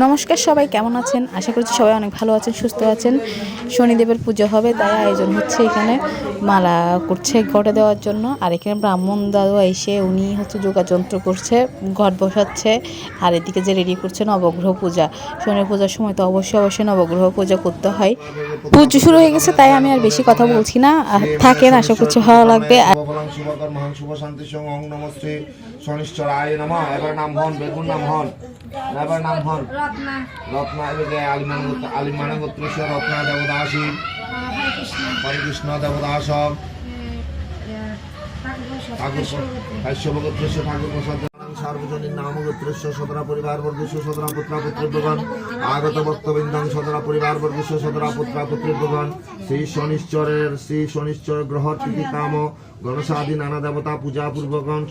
নমস্কার সবাই, কেমন আছেন? আশা করছি সবাই অনেক ভালো আছেন, সুস্থ আছেন। শনিদেবের পুজো হবে, তাই আয়োজন হচ্ছে এখানে। মালা করছে ঘটে দেওয়ার জন্য। আর এখানে ব্রাহ্মণ দাদু এসে উনি হচ্ছে যোগাযন্ত্র করছে, ঘট বসাচ্ছে। আর এদিকে যে রেডি করছে নবগ্রহ পূজা। শনি পূজার সময় তো অবশ্যই অবশ্যই নবগ্রহ পূজা করতে হয়। পুজো শুরু হয়ে গেছে, তাই আমি আর বেশি কথা বলছি না। থাকেন, আশা করছি ভালো লাগবে। আর শুভ নাম হন, বেগুন নাম হন। এবার নাম হন রত্না। এবারে আলিমান আলিমান রত্না দেবদাসী হরে কৃষ্ণ। হরে কৃষ্ণ দেবদাস ঠাকুর কাশ্যপ গোত্রস্য ঠাকুর প্রসাদ সার্বজনীন নাম গোত্রস্য সদরা পরিবার বর্গস্য সদরা পুত্রা পুত্রগণ আগত ভক্তবৃন্দং সদরা পরিবার বর্গস্য সদরা পুত্রা পুত্রগণ শ্রী শনিশ্চরের শ্রী শনিশ্চর গ্রহ তিথি কাম গণসাদী নানা দেবতা পূজা পূর্বগণ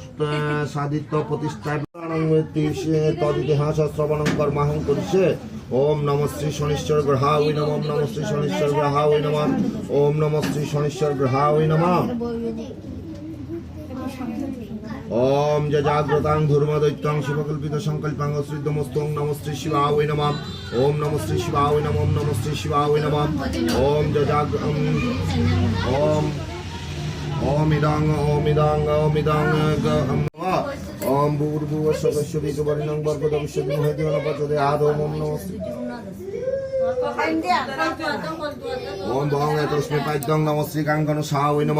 সাদিত্য প্রতিষ্ঠা তদিতিহাস শ্রবণং কর্মাহং করিছে ওম নম শ্রী শনিশ্চর গ্রহাওই নম, ওম নম শ্রী শনিশ্চর গ্রহাওই নম, ওম নম শ্রী শনিশ্চর গ্রহাওই নম। ওম য জাগ্রতাং ধর্মদৈত্যং শুভকল্পিত সংকল্পাং শ্রীদমস্তং নম শ্রী শিবায় নম। ওম নম শ্রী শিবায় নম, ওম নম শ্রী শিবায় নম। ওম য জাগ ওম ওম ওম ইদাং ওম ইদাং ওম ভূর্ভুব সদস্য বিগবরিণং বর্গদবিষ্য বিমহেতি অনপচদে আদ ওম ওম নম শ্রী। ওম ভং এতস্মে পাদ্যং নম শ্রী কাঙ্কন সাহাবৈ নম।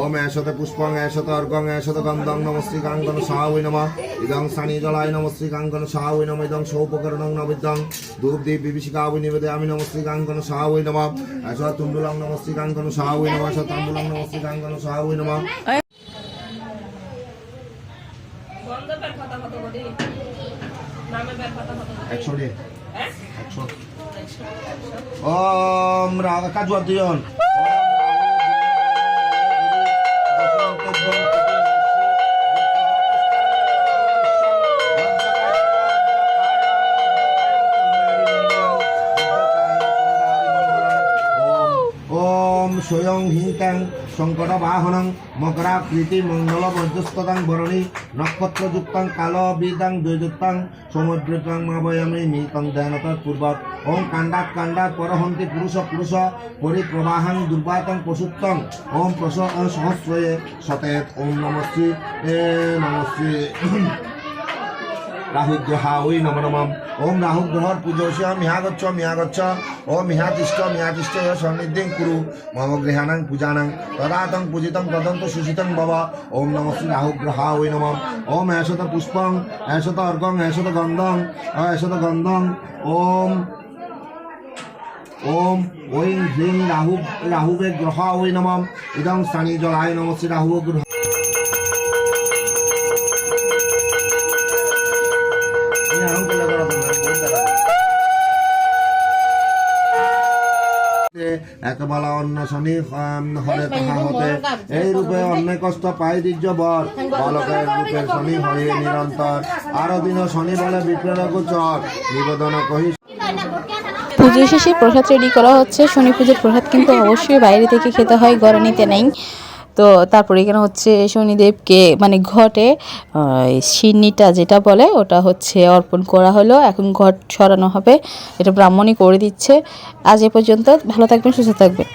ওম এশত পুষ্পং এশত অর্গং এশত গন্ধং নম শ্রী কাঙ্কন সাহাবৈ নম। ইদং সানি জলায় নম শ্রী কাঙ্কন সাহাবৈ নম। ইদং সৌপকরণং নবিদ্যং। ধূপ দীপ বিভীষিকাবৈ নিবেদে আমি নম। শ্রী কাঙ্কন সাহাবৈ নম। এশ তুণ্ডুলং নম শ্রী কাঙ্কন সাহাবৈ নম এশ তাম্বুলং নম শ্রী কাঙ্কন সাহাবৈ নম একশো একশো। ওম রাধা কাজ আর ওম স্বয়ং হিংকাং শঙ্কর বাহনং মকরা প্রীতি মঙ্গল বৈদ্যস্ততাং বরণী নক্ষত্রযুক্তাং কাল বিদাং দ্বৈযুক্তাং সমুদ্রতাং মাবয়ামে নিতং ধ্যানতৎ পূর্বক ওম কাণ্ডাত কাণ্ডাত পরহন্তি পুরুষ পুরুষ পরিপ্রবাহাং দুর্বাতং পশুত্তং ওম প্রস সহস্রয়ে সতেত। ওম নমস্তি এ নমস্তি রাহুগ্রহাওই নম নমম ওম রাহুগ্রহর পুজোসি মিহা গচ্ছ মিহা গচ্ছ। ওম মিহা তিষ্ঠ মিহা তিষ্ঠ সন্নিধিং কুরু। মম গৃহাণাং পূজানাং তদাতং পূজিতং তদন্ত সুষিতং ভব। ওম নম শ্রী রাহুগ্রহাওই নমম ওম এষত পুষ্পং, এষত অর্গং এষত গন্ধং এষত গন্ধং। ওম ওম ঐং হ্রিং রাহু, রাহুবে গ্রহাওই নমম ইদং স্থানী জলায় নম শ্রী রাহু গ্রহ একবালা অন্য শনি হরে তাহা হতে। এই রূপে অন্য কষ্ট পাই দিজ্য বর। বালকের রূপে শনি হয়ে নিরন্তর। আরও দিন শনি বলে বিপ্রের গোচর। নিবেদন কহি পুজো শেষে প্রসাদ রেডি করা হচ্ছে। শনি পুজোর প্রসাদ কিন্তু অবশ্যই বাইরে থেকে খেতে হয় ঘরে নিতে নেই। তো তারপরে এখানে হচ্ছে শনিদেবকে মানে ঘটে সিন্নিটা যেটা বলে, ওটা হচ্ছে অর্পণ করা হলো। এখন ঘট সরানো হবে। এটা ব্রাহ্মণই করে দিচ্ছে। আজ এ পর্যন্ত ভালো থাকবেন, সুস্থ থাকবেন।